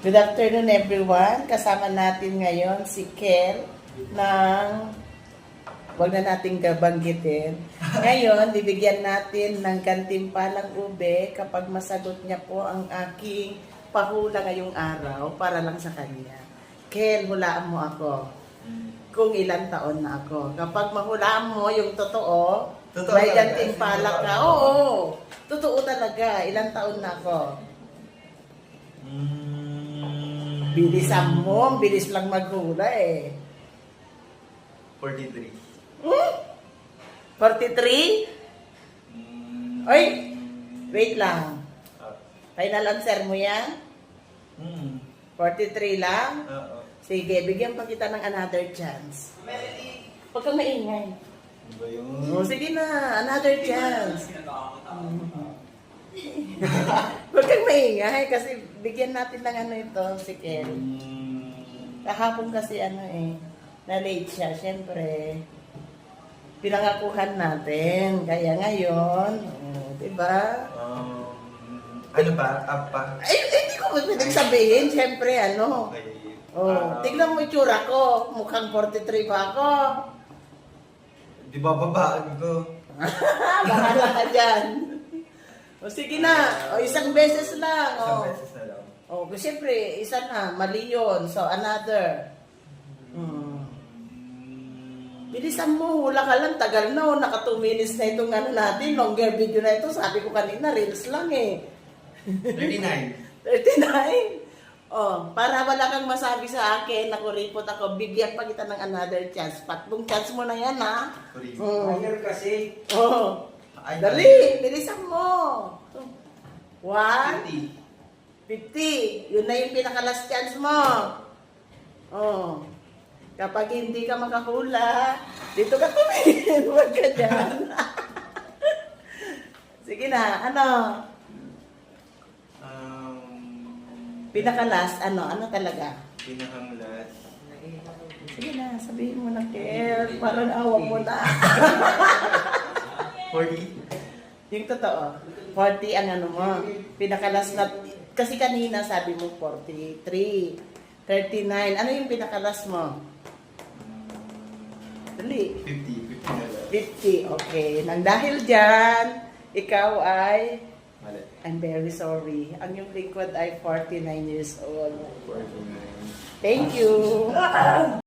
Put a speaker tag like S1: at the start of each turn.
S1: Good afternoon everyone. Kasama natin ngayon si Kel ng wag na nating gabanggitin. Ngayon, bibigyan natin ng kantimpalang ube kapag masagot niya po ang aking pahula ngayong araw para lang sa kanya. Kel, hulaan mo ako kung ilang taon na ako. Kapag mahulaan mo yung totoo,
S2: Totoo
S1: may gantimpala ka. Oo, totoo talaga. Ilang taon na ako.
S2: Mm,
S1: Bilisan mo, ang bilis lang maghula eh.
S2: 43.
S1: Hmm? 43?
S2: Mm,
S1: Oy, wait lang.
S2: ah,
S1: Final answer mo yan?
S2: mm,
S1: 43 lang?
S2: oo.
S1: Sige, bigyan pa kita ng another chance. Huwag kang maingay.
S2: Ano ba yun?
S1: O, sige na, another chance. Huwag kang maingay kasi bigyan natin ng ano ito, si Kel.
S2: Mm,
S1: Kahapon kasi ano eh, na-late siya. Siyempre, pinangakuhan natin. Kaya ngayon, oh, di ba?
S2: um, ano ba? Apa?
S1: Ay, hindi ko pwedeng sabihin. Siyempre, ano.
S2: Okay.
S1: Oh,
S2: Ah,
S1: tignan mo itsura ko. Mukhang 43 ba ako?
S2: Di ba babaan ko?
S1: Bahala ka dyan. O sige na. O isang beses lang.
S2: Isang
S1: O,
S2: beses na lang.
S1: o siyempre, isa na. Mali yun. So, another. Hmm.
S2: Mm,
S1: Bilisan mo, hula ka lang, tagal na, oh, naka 2 minutes na itong ano natin, longer video na ito, sabi ko kanina, reels lang eh.
S2: 39.
S1: 39? Oh, para wala kang masabi sa akin, nakuripot ako, bigyan pa kita ng another chance. Patlong chance mo na yan, ha?
S2: Sorry.
S1: Oh,
S2: kasi.
S1: oh.
S2: Ay,
S1: Dali, bilisan mo. One,
S2: 50.
S1: 50. Yun na yung pinaka-last chance mo. Oh. Kapag hindi ka makahula, dito ka tumingin. Huwag ka dyan. Sige na, ano?
S2: Um,
S1: Pinaka-last, ano? Ano talaga?
S2: pinakang last.
S1: Sige na, sabihin mo na, Kel. Parang awa mo na.
S2: 40.
S1: yung totoo. 40 ang ano mo. Pinaka-last na, kasi kanina sabi mo 43. 39. Ano yung pinaka-last mo? Dali.
S2: 50. 50 na lang.
S1: 50. Okay. Nang dahil dyan, ikaw ay,
S2: Mali.
S1: I'm very sorry. Ang yung lingkod ay 49 years old.
S2: 49.
S1: Thank you.